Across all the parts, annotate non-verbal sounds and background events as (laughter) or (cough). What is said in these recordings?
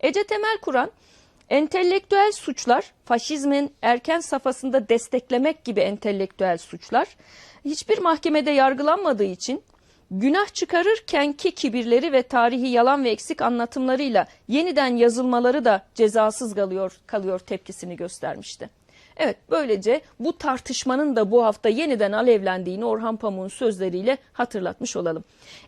Ece Temel Kur'an entelektüel suçlar, faşizmin erken safhasında desteklemek gibi entelektüel suçlar hiçbir mahkemede yargılanmadığı için günah çıkarırkenki kibirleri ve tarihi yalan ve eksik anlatımlarıyla yeniden yazılmaları da cezasız kalıyor, kalıyor tepkisini göstermişti. Evet böylece bu tartışmanın da bu hafta yeniden alevlendiğini Orhan Pamuk'un sözleriyle hatırlatmış olalım.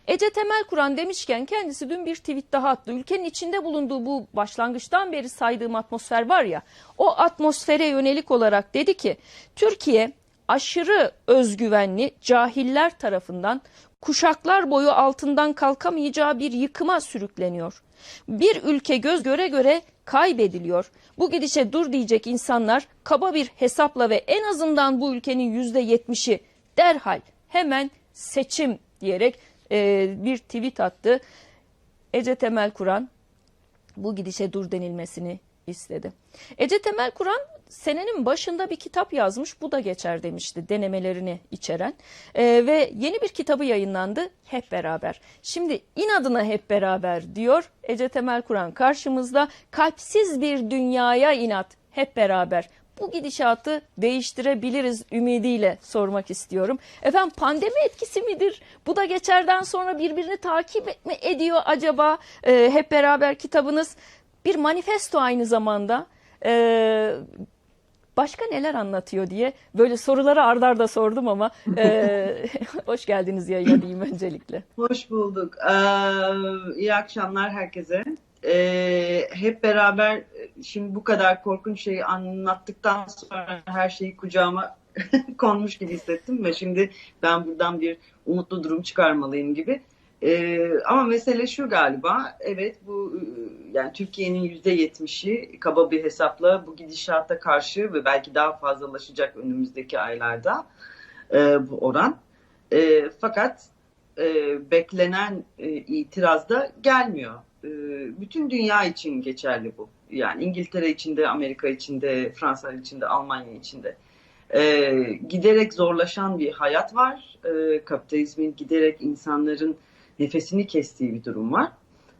Ece Temel Kur'an demişken kendisi dün bir tweet daha attı. Ülkenin içinde bulunduğu bu başlangıçtan beri saydığım atmosfer var ya o atmosfere yönelik olarak dedi ki Türkiye aşırı özgüvenli cahiller tarafından kuşaklar boyu altından kalkamayacağı bir yıkıma sürükleniyor. Bir ülke göz göre göre kaybediliyor. Bu gidişe dur diyecek insanlar kaba bir hesapla ve en azından bu ülkenin yüzde yetmişi derhal hemen seçim diyerek e, bir tweet attı. Ece Temel Kur'an bu gidişe dur denilmesini istedi. Ece Temel Kur'an senenin başında bir kitap yazmış bu da geçer demişti denemelerini içeren Ee, ve yeni bir kitabı yayınlandı hep beraber. Şimdi inadına hep beraber diyor Ece Temel Kur'an karşımızda kalpsiz bir dünyaya inat hep beraber. Bu gidişatı değiştirebiliriz ümidiyle sormak istiyorum. Efendim pandemi etkisi midir? Bu da geçerden sonra birbirini takip mi ediyor acaba? Ee, hep beraber kitabınız bir manifesto aynı zamanda. Ee, başka neler anlatıyor diye böyle soruları ardarda sordum ama e, (laughs) hoş geldiniz yayına diyeyim öncelikle. Hoş bulduk. Ee, iyi akşamlar herkese. Ee, hep beraber şimdi bu kadar korkunç şeyi anlattıktan sonra her şeyi kucağıma (laughs) konmuş gibi hissettim ve şimdi ben buradan bir umutlu durum çıkarmalıyım gibi. Ee, ama mesele şu galiba, evet bu yani Türkiye'nin yüzde yetmişi kaba bir hesapla bu gidişata karşı ve belki daha fazlalaşacak önümüzdeki aylarda e, bu oran. E, fakat e, beklenen e, itiraz da gelmiyor. E, bütün dünya için geçerli bu. Yani İngiltere içinde, Amerika içinde, Fransa içinde, Almanya içinde. E, giderek zorlaşan bir hayat var. E, kapitalizmin giderek insanların nefesini kestiği bir durum var.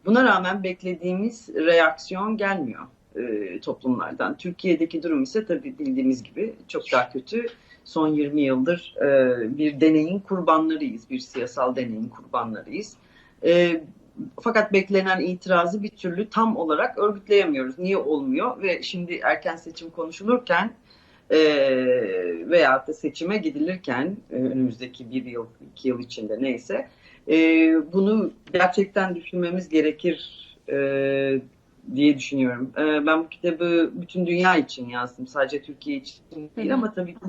Buna rağmen beklediğimiz reaksiyon gelmiyor e, toplumlardan. Türkiye'deki durum ise tabii bildiğimiz gibi çok daha kötü. Son 20 yıldır e, bir deneyin kurbanlarıyız, bir siyasal deneyin kurbanlarıyız. E, fakat beklenen itirazı bir türlü tam olarak örgütleyemiyoruz. Niye olmuyor? Ve şimdi erken seçim konuşulurken e, veyahut da seçime gidilirken e, önümüzdeki bir yıl, iki yıl içinde neyse e, bunu gerçekten düşünmemiz gerekir e, diye düşünüyorum. E, ben bu kitabı bütün dünya için yazdım. Sadece Türkiye için değil ama tabii ki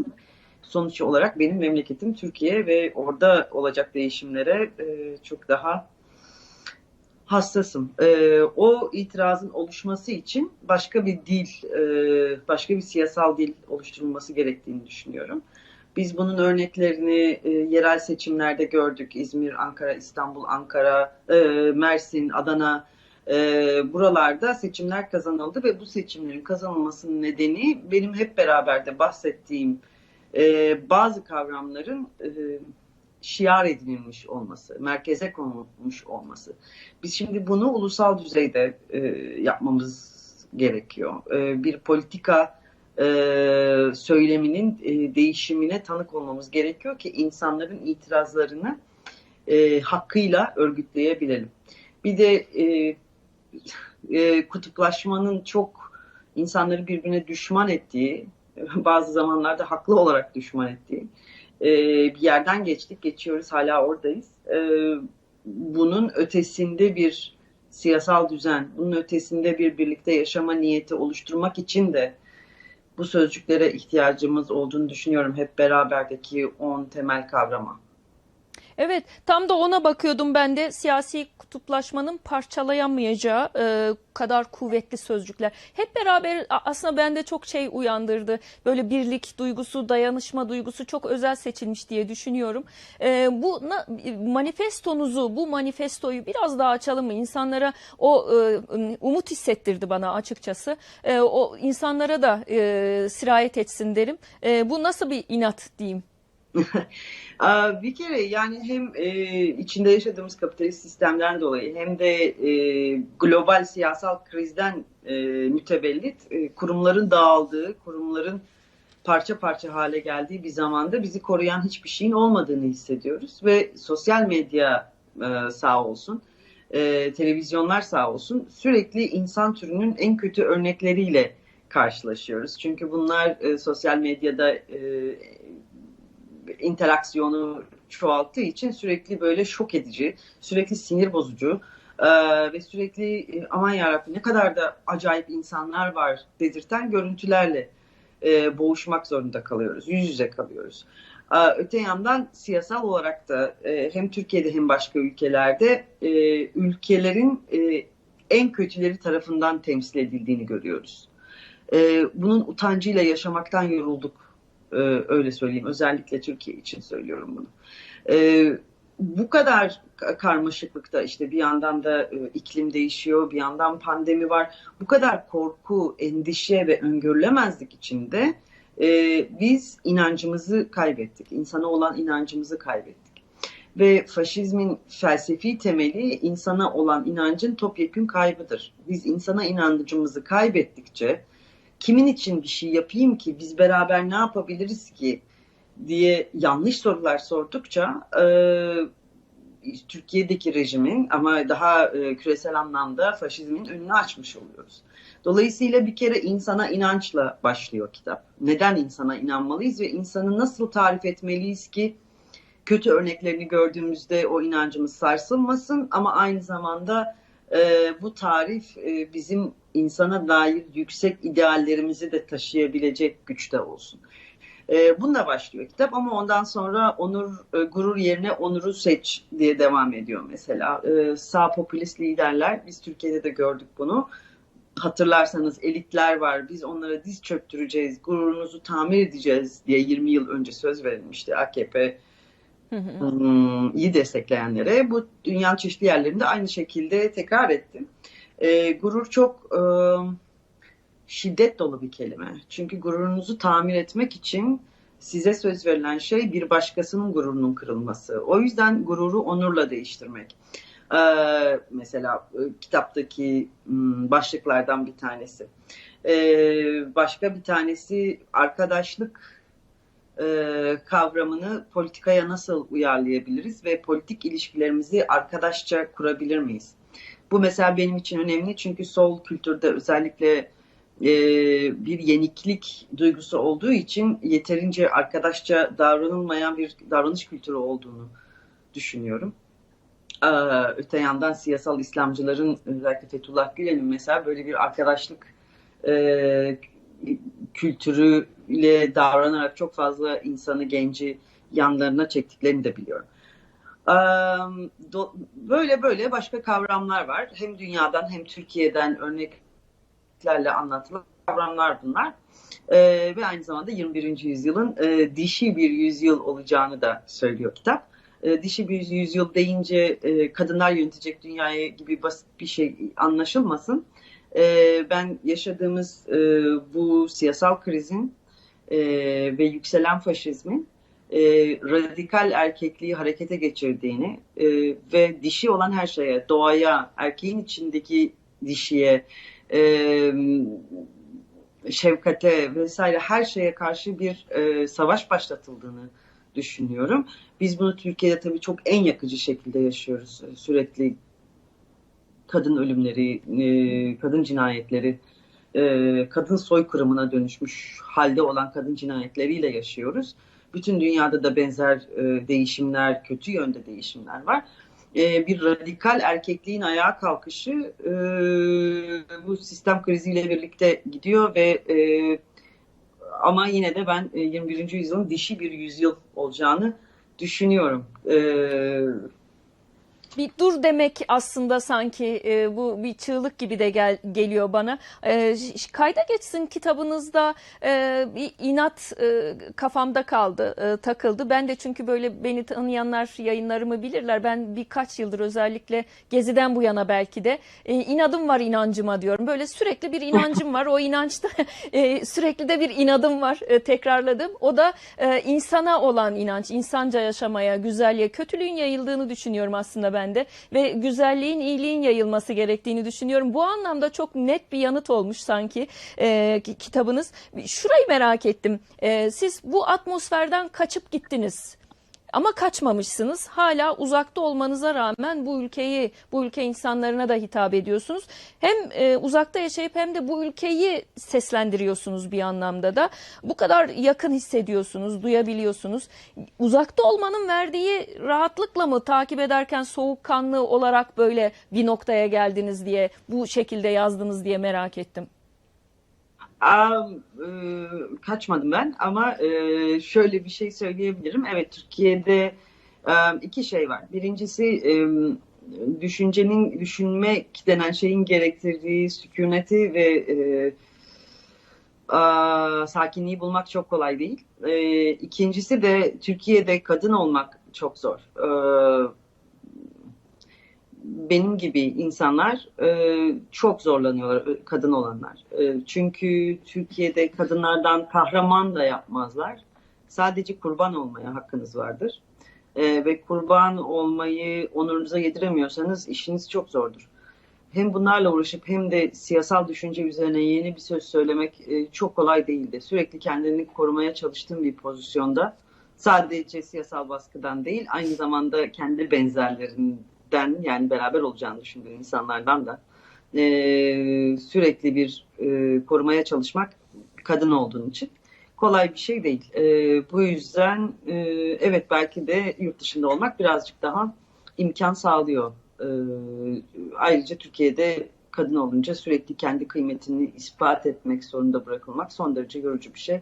sonuç olarak benim memleketim Türkiye ve orada olacak değişimlere e, çok daha hassasım. E, o itirazın oluşması için başka bir dil, e, başka bir siyasal dil oluşturulması gerektiğini düşünüyorum. Biz bunun örneklerini e, yerel seçimlerde gördük. İzmir, Ankara, İstanbul, Ankara, e, Mersin, Adana e, buralarda seçimler kazanıldı ve bu seçimlerin kazanılmasının nedeni benim hep beraber de bahsettiğim e, bazı kavramların e, şiar edilmiş olması, merkeze konulmuş olması. Biz şimdi bunu ulusal düzeyde e, yapmamız gerekiyor. E, bir politika e, söyleminin e, değişimine tanık olmamız gerekiyor ki insanların itirazlarını e, hakkıyla örgütleyebilelim. Bir de e, e, kutuplaşmanın çok insanları birbirine düşman ettiği, (laughs) bazı zamanlarda haklı olarak düşman ettiği e, bir yerden geçtik, geçiyoruz, hala oradayız. E, bunun ötesinde bir siyasal düzen, bunun ötesinde bir birlikte yaşama niyeti oluşturmak için de bu sözcüklere ihtiyacımız olduğunu düşünüyorum hep beraberdeki 10 temel kavrama. Evet tam da ona bakıyordum ben de siyasi kutuplaşmanın parçalayamayacağı e, kadar kuvvetli sözcükler. Hep beraber aslında bende çok şey uyandırdı. Böyle birlik duygusu, dayanışma duygusu çok özel seçilmiş diye düşünüyorum. E, bu na, manifestonuzu, bu manifestoyu biraz daha açalım mı? İnsanlara o e, umut hissettirdi bana açıkçası. E, o insanlara da e, sirayet etsin derim. E, bu nasıl bir inat diyeyim? Bir kere yani hem e, içinde yaşadığımız kapitalist sistemden dolayı hem de e, global siyasal krizden e, mütevellit e, kurumların dağıldığı, kurumların parça parça hale geldiği bir zamanda bizi koruyan hiçbir şeyin olmadığını hissediyoruz ve sosyal medya e, sağ olsun, e, televizyonlar sağ olsun sürekli insan türünün en kötü örnekleriyle karşılaşıyoruz. Çünkü bunlar e, sosyal medyada e, interaksiyonu çoğalttığı için sürekli böyle şok edici, sürekli sinir bozucu e, ve sürekli e, aman yarabbim ne kadar da acayip insanlar var dedirten görüntülerle e, boğuşmak zorunda kalıyoruz, yüz yüze kalıyoruz. E, öte yandan siyasal olarak da e, hem Türkiye'de hem başka ülkelerde e, ülkelerin e, en kötüleri tarafından temsil edildiğini görüyoruz. E, bunun utancıyla yaşamaktan yorulduk ee, öyle söyleyeyim. Özellikle Türkiye için söylüyorum bunu. Ee, bu kadar karmaşıklıkta işte bir yandan da e, iklim değişiyor, bir yandan pandemi var. Bu kadar korku, endişe ve öngörülemezlik içinde e, biz inancımızı kaybettik. İnsana olan inancımızı kaybettik. Ve faşizmin felsefi temeli insana olan inancın topyekün kaybıdır. Biz insana inancımızı kaybettikçe kimin için bir şey yapayım ki biz beraber ne yapabiliriz ki diye yanlış sorular sordukça e, Türkiye'deki rejimin ama daha e, küresel anlamda faşizmin önünü açmış oluyoruz. Dolayısıyla bir kere insana inançla başlıyor kitap. Neden insana inanmalıyız ve insanı nasıl tarif etmeliyiz ki kötü örneklerini gördüğümüzde o inancımız sarsılmasın ama aynı zamanda e, bu tarif e, bizim insana dair yüksek ideallerimizi de taşıyabilecek güçte olsun. E, bununla başlıyor kitap ama ondan sonra onur e, gurur yerine onuru seç diye devam ediyor mesela. E, sağ popülist liderler biz Türkiye'de de gördük bunu. Hatırlarsanız elitler var biz onlara diz çöktüreceğiz, gururunuzu tamir edeceğiz diye 20 yıl önce söz verilmişti AKP Hmm, iyi destekleyenlere bu dünyanın çeşitli yerlerinde aynı şekilde tekrar ettim. E, gurur çok e, şiddet dolu bir kelime. Çünkü gururunuzu tamir etmek için size söz verilen şey bir başkasının gururunun kırılması. O yüzden gururu onurla değiştirmek. E, mesela e, kitaptaki hmm, başlıklardan bir tanesi. E, başka bir tanesi arkadaşlık e, kavramını politikaya nasıl uyarlayabiliriz ve politik ilişkilerimizi arkadaşça kurabilir miyiz? Bu mesela benim için önemli çünkü sol kültürde özellikle e, bir yeniklik duygusu olduğu için yeterince arkadaşça davranılmayan bir davranış kültürü olduğunu düşünüyorum. Ee, öte yandan siyasal İslamcıların özellikle Fethullah Gülen'in mesela böyle bir arkadaşlık e, kültürüyle davranarak çok fazla insanı genci yanlarına çektiklerini de biliyorum. Böyle böyle başka kavramlar var. Hem dünyadan hem Türkiye'den örneklerle anlatılan kavramlar bunlar. Ee, ve aynı zamanda 21. yüzyılın e, dişi bir yüzyıl olacağını da söylüyor kitap. E, dişi bir yüzyıl deyince e, kadınlar yönetecek dünyaya gibi basit bir şey anlaşılmasın. Ben yaşadığımız bu siyasal krizin ve yükselen faşizmin e, radikal erkekliği harekete geçirdiğini e, ve dişi olan her şeye, doğaya, erkeğin içindeki dişiye, e, şefkate vesaire her şeye karşı bir e, savaş başlatıldığını düşünüyorum. Biz bunu Türkiye'de tabii çok en yakıcı şekilde yaşıyoruz. Sürekli kadın ölümleri, e, kadın cinayetleri, e, kadın soykırımına dönüşmüş halde olan kadın cinayetleriyle yaşıyoruz. Bütün dünyada da benzer e, değişimler, kötü yönde değişimler var. bir radikal erkekliğin ayağa kalkışı bu sistem kriziyle birlikte gidiyor ve ama yine de ben 21. yüzyılın dişi bir yüzyıl olacağını düşünüyorum. Bir dur demek aslında sanki e, bu bir çığlık gibi de gel, geliyor bana. E, kayda geçsin kitabınızda e, bir inat e, kafamda kaldı, e, takıldı. Ben de çünkü böyle beni tanıyanlar yayınlarımı bilirler. Ben birkaç yıldır özellikle Gezi'den bu yana belki de e, inadım var inancıma diyorum. Böyle sürekli bir inancım var. O inançta (laughs) e, sürekli de bir inadım var e, tekrarladım. O da e, insana olan inanç, insanca yaşamaya, güzelliğe, kötülüğün yayıldığını düşünüyorum aslında ben de ve güzelliğin, iyiliğin yayılması gerektiğini düşünüyorum. Bu anlamda çok net bir yanıt olmuş sanki e, ki- kitabınız. Şurayı merak ettim. E, siz bu atmosferden kaçıp gittiniz. Ama kaçmamışsınız. Hala uzakta olmanıza rağmen bu ülkeyi, bu ülke insanlarına da hitap ediyorsunuz. Hem e, uzakta yaşayıp hem de bu ülkeyi seslendiriyorsunuz bir anlamda da. Bu kadar yakın hissediyorsunuz, duyabiliyorsunuz. Uzakta olmanın verdiği rahatlıkla mı takip ederken soğukkanlı olarak böyle bir noktaya geldiniz diye, bu şekilde yazdınız diye merak ettim. Aa, e, kaçmadım ben ama e, şöyle bir şey söyleyebilirim. Evet Türkiye'de e, iki şey var. Birincisi e, düşüncenin, düşünmek denen şeyin gerektirdiği sükuneti ve e, aa, sakinliği bulmak çok kolay değil. E, ikincisi de Türkiye'de kadın olmak çok zor. E, benim gibi insanlar e, çok zorlanıyorlar e, kadın olanlar. E, çünkü Türkiye'de kadınlardan kahraman da yapmazlar. Sadece kurban olmaya hakkınız vardır. E, ve kurban olmayı onurunuza yediremiyorsanız işiniz çok zordur. Hem bunlarla uğraşıp hem de siyasal düşünce üzerine yeni bir söz söylemek e, çok kolay değildi. Sürekli kendini korumaya çalıştığım bir pozisyonda sadece siyasal baskıdan değil aynı zamanda kendi benzerlerinden yani beraber olacağını düşündüğüm insanlardan da e, sürekli bir e, korumaya çalışmak kadın olduğun için kolay bir şey değil. E, bu yüzden e, evet belki de yurt dışında olmak birazcık daha imkan sağlıyor. E, ayrıca Türkiye'de kadın olunca sürekli kendi kıymetini ispat etmek zorunda bırakılmak son derece yorucu bir şey.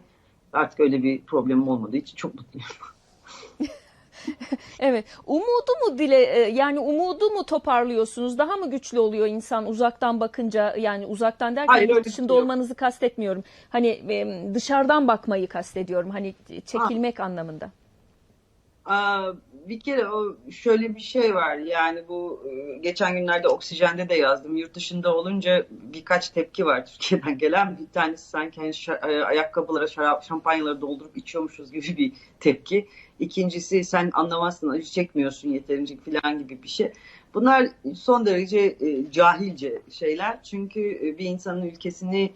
Artık öyle bir problemim olmadığı için çok mutluyum. (laughs) (laughs) Evet, umudu mu dile e, yani umudu mu toparlıyorsunuz? Daha mı güçlü oluyor insan uzaktan bakınca yani uzaktan derken Hayır, yurt dışında yok. olmanızı kastetmiyorum. Hani e, dışarıdan bakmayı kastediyorum. Hani çekilmek anlamında. Aa, bir kere o şöyle bir şey var yani bu e, geçen günlerde Oksijen'de de yazdım. Yurt dışında olunca birkaç tepki var Türkiye'den gelen. Bir tanesi sanki hani şa- e, ayakkabılara şarap, şampanyaları doldurup içiyormuşuz gibi bir tepki. İkincisi sen anlamazsın, acı çekmiyorsun yeterince falan gibi bir şey. Bunlar son derece e, cahilce şeyler. Çünkü e, bir insanın ülkesini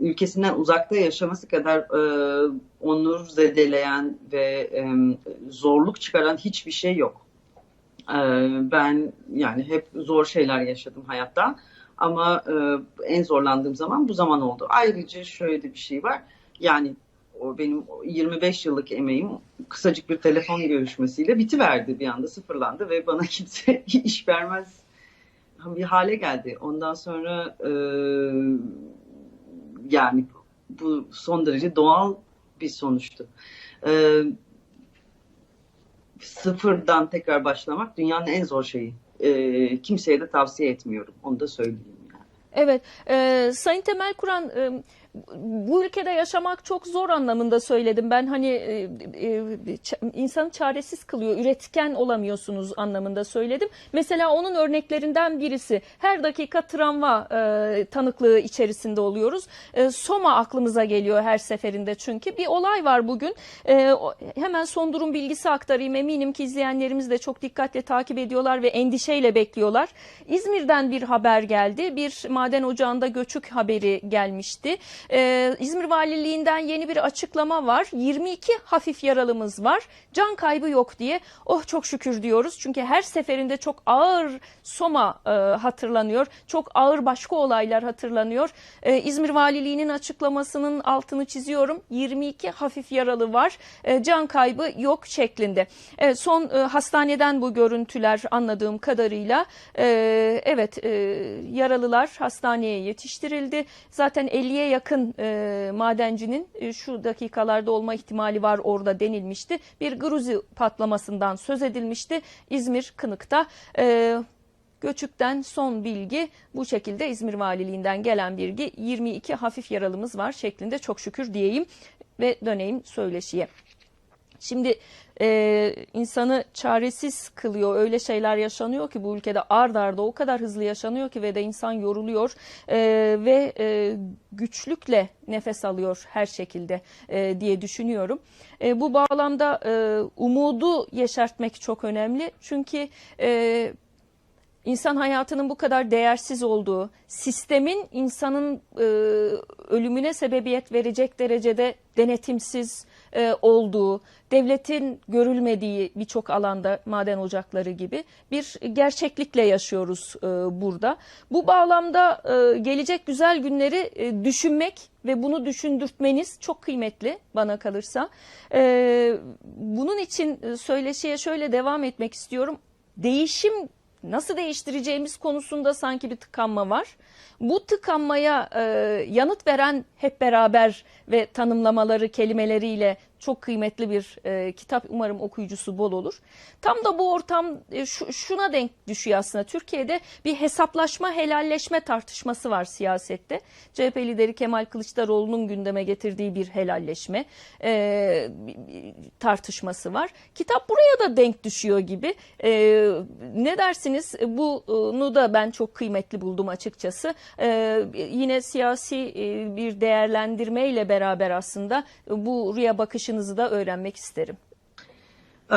ülkesinden uzakta yaşaması kadar e, onur zedeleyen ve e, zorluk çıkaran hiçbir şey yok. E, ben yani hep zor şeyler yaşadım hayatta ama e, en zorlandığım zaman bu zaman oldu. Ayrıca şöyle bir şey var. Yani o benim 25 yıllık emeğim kısacık bir telefon görüşmesiyle bitiverdi bir anda sıfırlandı ve bana (laughs) kimse iş vermez bir hale geldi. Ondan sonra e, yani bu son derece doğal bir sonuçtu. Ee, sıfırdan tekrar başlamak dünyanın en zor şeyi. Ee, kimseye de tavsiye etmiyorum. Onu da söyleyeyim. Yani. Evet, e, Sayın Temel Kur'an e, bu ülkede yaşamak çok zor anlamında söyledim. Ben hani e, e, insanı çaresiz kılıyor, üretken olamıyorsunuz anlamında söyledim. Mesela onun örneklerinden birisi her dakika travma e, tanıklığı içerisinde oluyoruz. E, Soma aklımıza geliyor her seferinde çünkü. Bir olay var bugün. Hemen son durum bilgisi aktarayım. Eminim ki izleyenlerimiz de çok dikkatle takip ediyorlar ve endişeyle bekliyorlar. İzmir'den bir haber geldi. Bir maden ocağında göçük haberi gelmişti. Ee, İzmir Valiliğinden yeni bir açıklama var. 22 hafif yaralımız var. Can kaybı yok diye. Oh çok şükür diyoruz. Çünkü her seferinde çok ağır Soma e, hatırlanıyor. Çok ağır başka olaylar hatırlanıyor. Ee, İzmir Valiliğinin açıklamasının altını çiziyorum. 22 hafif yaralı var. Ee, can kaybı yok şeklinde. Evet, son e, hastaneden bu görüntüler anladığım kadarıyla. Ee, evet e, yaralılar hastaneye yetiştirildi. Zaten 50'ye yakın yakın e, madencinin e, şu dakikalarda olma ihtimali var orada denilmişti. Bir Gruzi patlamasından söz edilmişti. İzmir Kınık'ta e, Göçük'ten son bilgi bu şekilde İzmir Valiliğinden gelen bilgi 22 hafif yaralımız var şeklinde çok şükür diyeyim ve döneyim söyleşiye. Şimdi e, insanı çaresiz kılıyor. Öyle şeyler yaşanıyor ki bu ülkede ard arda o kadar hızlı yaşanıyor ki ve de insan yoruluyor e, ve e, güçlükle nefes alıyor her şekilde e, diye düşünüyorum. E, bu bağlamda e, umudu yeşertmek çok önemli. Çünkü e, insan hayatının bu kadar değersiz olduğu, sistemin insanın e, ölümüne sebebiyet verecek derecede denetimsiz e, olduğu, devletin görülmediği birçok alanda maden ocakları gibi bir gerçeklikle yaşıyoruz e, burada. Bu bağlamda e, gelecek güzel günleri e, düşünmek ve bunu düşündürtmeniz çok kıymetli bana kalırsa. E, bunun için e, söyleşiye şöyle devam etmek istiyorum. Değişim nasıl değiştireceğimiz konusunda sanki bir tıkanma var. Bu tıkanmaya e, yanıt veren hep beraber ve tanımlamaları kelimeleriyle çok kıymetli bir e, kitap umarım okuyucusu bol olur. Tam da bu ortam e, şu, şuna denk düşüyor aslında. Türkiye'de bir hesaplaşma, helalleşme tartışması var siyasette. CHP lideri Kemal Kılıçdaroğlu'nun gündeme getirdiği bir helalleşme e, tartışması var. Kitap buraya da denk düşüyor gibi. E, ne dersiniz? Bunu da ben çok kıymetli buldum açıkçası. E, yine siyasi e, bir değerlendirmeyle beraber aslında bu buraya bakışınızı da öğrenmek isterim. Ee,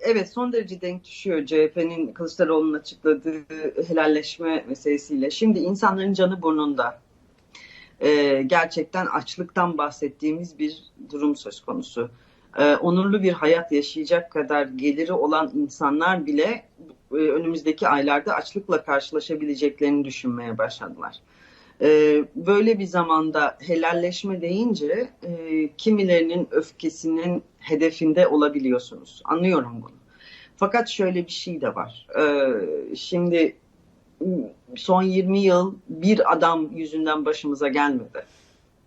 evet son derece denk düşüyor CHP'nin Kılıçdaroğlu'nun açıkladığı helalleşme meselesiyle. Şimdi insanların canı burnunda. Ee, gerçekten açlıktan bahsettiğimiz bir durum söz konusu. Ee, onurlu bir hayat yaşayacak kadar geliri olan insanlar bile e, önümüzdeki aylarda açlıkla karşılaşabileceklerini düşünmeye başladılar. Ee, böyle bir zamanda helalleşme deyince e, kimilerinin öfkesinin hedefinde olabiliyorsunuz. Anlıyorum bunu. Fakat şöyle bir şey de var. Ee, şimdi son 20 yıl bir adam yüzünden başımıza gelmedi.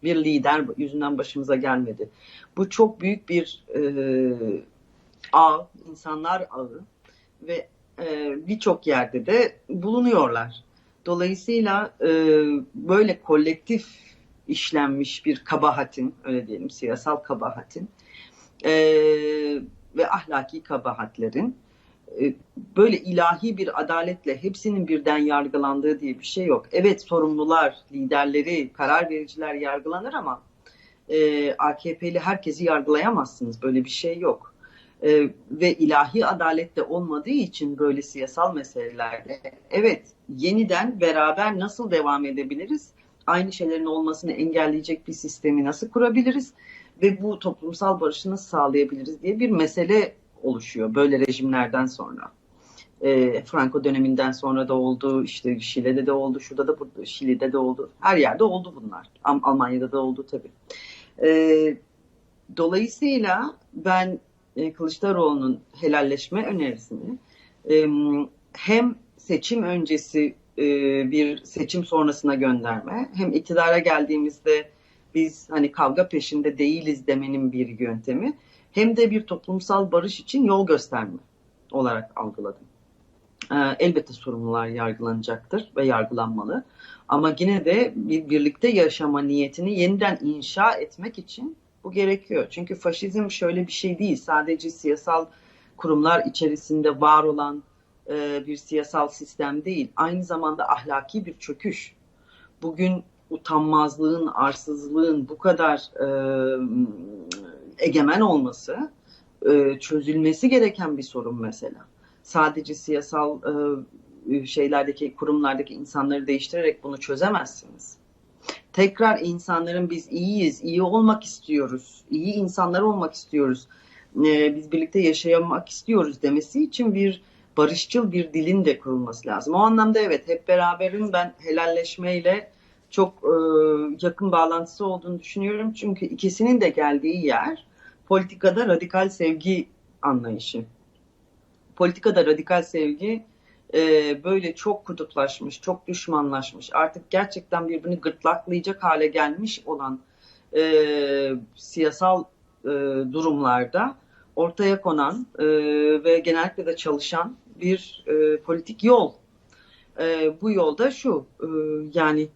Bir lider yüzünden başımıza gelmedi. Bu çok büyük bir e, ağ, insanlar ağı ve e, birçok yerde de bulunuyorlar. Dolayısıyla e, böyle kolektif işlenmiş bir kabahatin, öyle diyelim siyasal kabahatin e, ve ahlaki kabahatlerin e, böyle ilahi bir adaletle hepsinin birden yargılandığı diye bir şey yok. Evet sorumlular, liderleri, karar vericiler yargılanır ama e, AKP'li herkesi yargılayamazsınız. Böyle bir şey yok. E, ve ilahi adalet de olmadığı için böyle siyasal meselelerde evet yeniden beraber nasıl devam edebiliriz? Aynı şeylerin olmasını engelleyecek bir sistemi nasıl kurabiliriz? Ve bu toplumsal barışı nasıl sağlayabiliriz diye bir mesele oluşuyor böyle rejimlerden sonra. E, Franco döneminden sonra da oldu, işte Şile'de de oldu, şurada da burada, Şili'de de oldu. Her yerde oldu bunlar. Almanya'da da oldu tabii. E, dolayısıyla ben e, Kılıçdaroğlu'nun helalleşme önerisini e, hem seçim öncesi e, bir seçim sonrasına gönderme hem iktidara geldiğimizde biz hani kavga peşinde değiliz demenin bir yöntemi hem de bir toplumsal barış için yol gösterme olarak algıladım. Elbette sorumlular yargılanacaktır ve yargılanmalı. Ama yine de bir birlikte yaşama niyetini yeniden inşa etmek için bu gerekiyor. Çünkü faşizm şöyle bir şey değil. Sadece siyasal kurumlar içerisinde var olan e, bir siyasal sistem değil. Aynı zamanda ahlaki bir çöküş. Bugün utanmazlığın, arsızlığın bu kadar e, egemen olması e, çözülmesi gereken bir sorun mesela. Sadece siyasal e, şeylerdeki, kurumlardaki insanları değiştirerek bunu çözemezsiniz tekrar insanların biz iyiyiz, iyi olmak istiyoruz, iyi insanlar olmak istiyoruz, e, biz birlikte yaşamak istiyoruz demesi için bir barışçıl bir dilin de kurulması lazım. O anlamda evet hep beraberin ben helalleşmeyle çok e, yakın bağlantısı olduğunu düşünüyorum. Çünkü ikisinin de geldiği yer politikada radikal sevgi anlayışı. Politikada radikal sevgi e, böyle çok kutuplaşmış, çok düşmanlaşmış, artık gerçekten birbirini gırtlaklayacak hale gelmiş olan e, siyasal e, durumlarda ortaya konan e, ve genellikle de çalışan bir e, politik yol. E, bu yolda şu, e, yani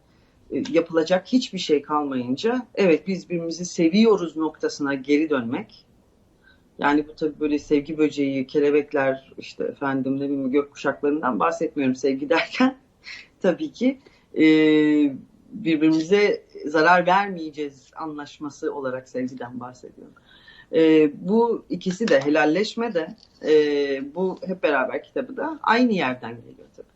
e, yapılacak hiçbir şey kalmayınca, evet biz birbirimizi seviyoruz noktasına geri dönmek. Yani bu tabii böyle sevgi böceği, kelebekler, işte efendim ne bileyim gökkuşaklarından bahsetmiyorum sevgi derken. (laughs) tabii ki e, birbirimize zarar vermeyeceğiz anlaşması olarak sevgiden bahsediyorum. E, bu ikisi de helalleşme de e, bu hep beraber kitabı da aynı yerden geliyor tabii.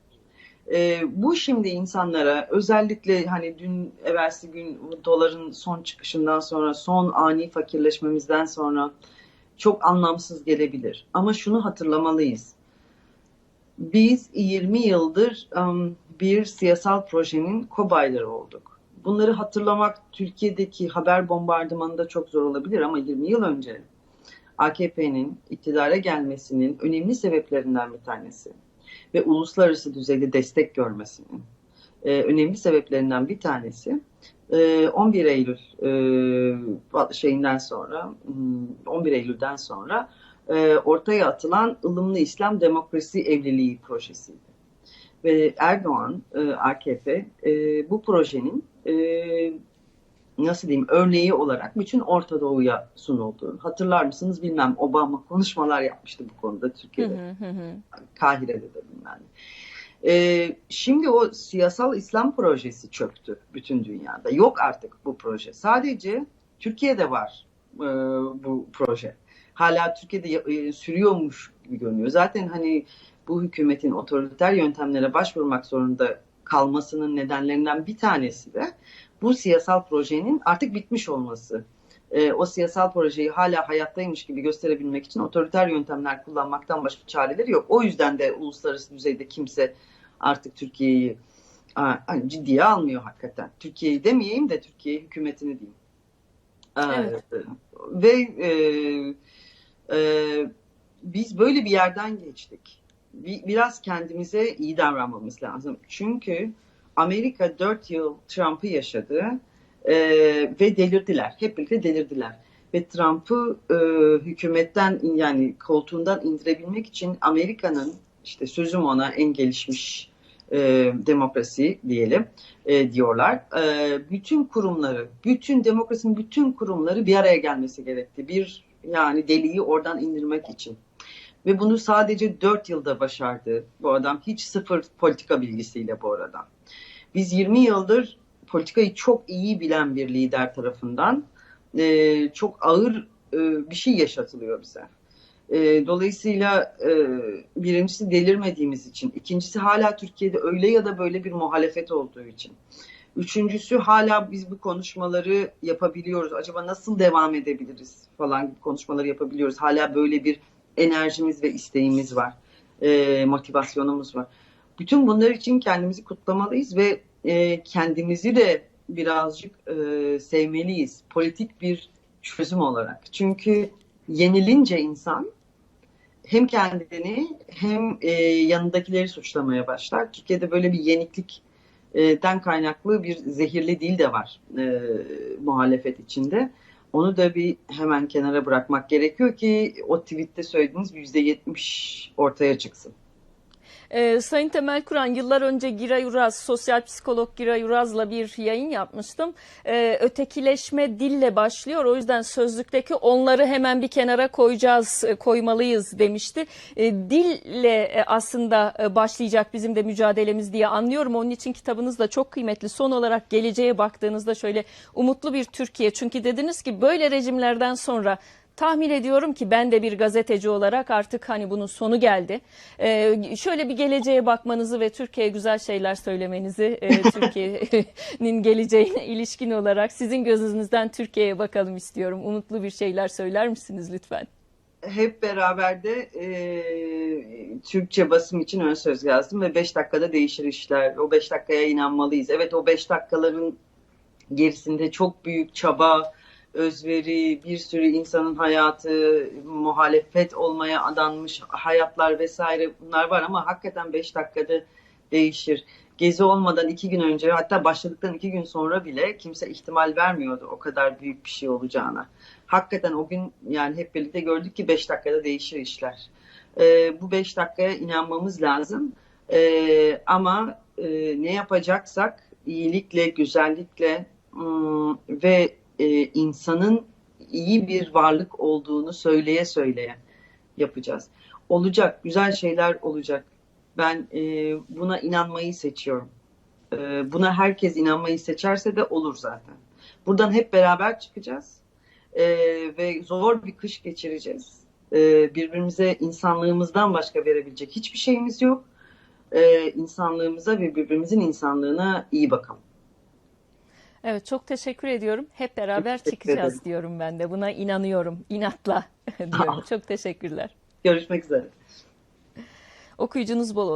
E, bu şimdi insanlara özellikle hani dün evvelsi gün doların son çıkışından sonra son ani fakirleşmemizden sonra çok anlamsız gelebilir. Ama şunu hatırlamalıyız. Biz 20 yıldır um, bir siyasal projenin kobayları olduk. Bunları hatırlamak Türkiye'deki haber bombardımanında çok zor olabilir ama 20 yıl önce AKP'nin iktidara gelmesinin önemli sebeplerinden bir tanesi ve uluslararası düzeyde destek görmesinin e, önemli sebeplerinden bir tanesi 11 Eylül e, şeyinden sonra 11 Eylül'den sonra e, ortaya atılan ılımlı İslam demokrasi evliliği projesiydi. Ve Erdoğan, e, AKP bu projenin nasıl diyeyim örneği olarak bütün Orta Doğu'ya sunuldu. Hatırlar mısınız bilmem Obama konuşmalar yapmıştı bu konuda Türkiye'de. Hı hı hı. Kahire'de de bilmem. Ee, şimdi o siyasal İslam projesi çöktü bütün dünyada. Yok artık bu proje. Sadece Türkiye'de var e, bu proje. Hala Türkiye'de e, sürüyormuş gibi görünüyor. Zaten hani bu hükümetin otoriter yöntemlere başvurmak zorunda kalmasının nedenlerinden bir tanesi de bu siyasal projenin artık bitmiş olması. E, o siyasal projeyi hala hayattaymış gibi gösterebilmek için otoriter yöntemler kullanmaktan başka çareleri yok. O yüzden de uluslararası düzeyde kimse artık Türkiye'yi hani ciddiye almıyor hakikaten. Türkiye'yi demeyeyim de Türkiye hükümetini diyeyim. Evet. Ve e, e, biz böyle bir yerden geçtik. Bir, biraz kendimize iyi davranmamız lazım. Çünkü Amerika dört yıl Trump'ı yaşadı e, ve delirdiler. Hep birlikte delirdiler. Ve Trump'ı e, hükümetten yani koltuğundan indirebilmek için Amerika'nın işte sözüm ona en gelişmiş e, demokrasi diyelim e, diyorlar. E, bütün kurumları, bütün demokrasinin bütün kurumları bir araya gelmesi gerekti. Bir yani deliği oradan indirmek için. Ve bunu sadece dört yılda başardı bu adam. Hiç sıfır politika bilgisiyle bu arada. Biz 20 yıldır politikayı çok iyi bilen bir lider tarafından e, çok ağır e, bir şey yaşatılıyor bize. E, dolayısıyla e, birincisi delirmediğimiz için, ikincisi hala Türkiye'de öyle ya da böyle bir muhalefet olduğu için. Üçüncüsü hala biz bu konuşmaları yapabiliyoruz. Acaba nasıl devam edebiliriz falan gibi konuşmaları yapabiliyoruz. Hala böyle bir enerjimiz ve isteğimiz var. E, motivasyonumuz var. Bütün bunlar için kendimizi kutlamalıyız ve e, kendimizi de birazcık e, sevmeliyiz. Politik bir çözüm olarak. Çünkü yenilince insan hem kendini hem e, yanındakileri suçlamaya başlar. Türkiye'de böyle bir yeniklikten kaynaklı bir zehirli dil de var e, muhalefet içinde. Onu da bir hemen kenara bırakmak gerekiyor ki o tweette söylediğiniz yüzde yetmiş ortaya çıksın. Ee, Sayın Temel Kur'an yıllar önce Giray Uraz, sosyal psikolog Giray Uraz'la bir yayın yapmıştım. Ee, ötekileşme dille başlıyor. O yüzden sözlükteki onları hemen bir kenara koyacağız, e, koymalıyız demişti. Ee, dille e, aslında e, başlayacak bizim de mücadelemiz diye anlıyorum. Onun için kitabınız da çok kıymetli. Son olarak geleceğe baktığınızda şöyle umutlu bir Türkiye. Çünkü dediniz ki böyle rejimlerden sonra Tahmin ediyorum ki ben de bir gazeteci olarak artık hani bunun sonu geldi. Ee, şöyle bir geleceğe bakmanızı ve Türkiye'ye güzel şeyler söylemenizi, e, (laughs) Türkiye'nin geleceğine ilişkin olarak sizin gözünüzden Türkiye'ye bakalım istiyorum. Umutlu bir şeyler söyler misiniz lütfen? Hep beraber de e, Türkçe basım için ön söz yazdım ve 5 dakikada değişir işler. O 5 dakikaya inanmalıyız. Evet o 5 dakikaların gerisinde çok büyük çaba, özveri, bir sürü insanın hayatı, muhalefet olmaya adanmış hayatlar vesaire bunlar var ama hakikaten 5 dakikada değişir. Gezi olmadan iki gün önce hatta başladıktan iki gün sonra bile kimse ihtimal vermiyordu o kadar büyük bir şey olacağına. Hakikaten o gün yani hep birlikte gördük ki 5 dakikada değişir işler. Ee, bu 5 dakikaya inanmamız lazım. Ee, ama e, ne yapacaksak iyilikle, güzellikle ım, ve e, insanın iyi bir varlık olduğunu söyleye söyleye yapacağız. Olacak, güzel şeyler olacak. Ben e, buna inanmayı seçiyorum. E, buna herkes inanmayı seçerse de olur zaten. Buradan hep beraber çıkacağız E, ve zor bir kış geçireceğiz. E, birbirimize insanlığımızdan başka verebilecek hiçbir şeyimiz yok. E, insanlığımıza ve birbirimizin insanlığına iyi bakalım. Evet çok teşekkür ediyorum. Hep beraber çıkacağız ederim. diyorum ben de. Buna inanıyorum. inatla (laughs) diyorum. (laughs) Çok teşekkürler. Görüşmek üzere. Okuyucunuz bol olsun.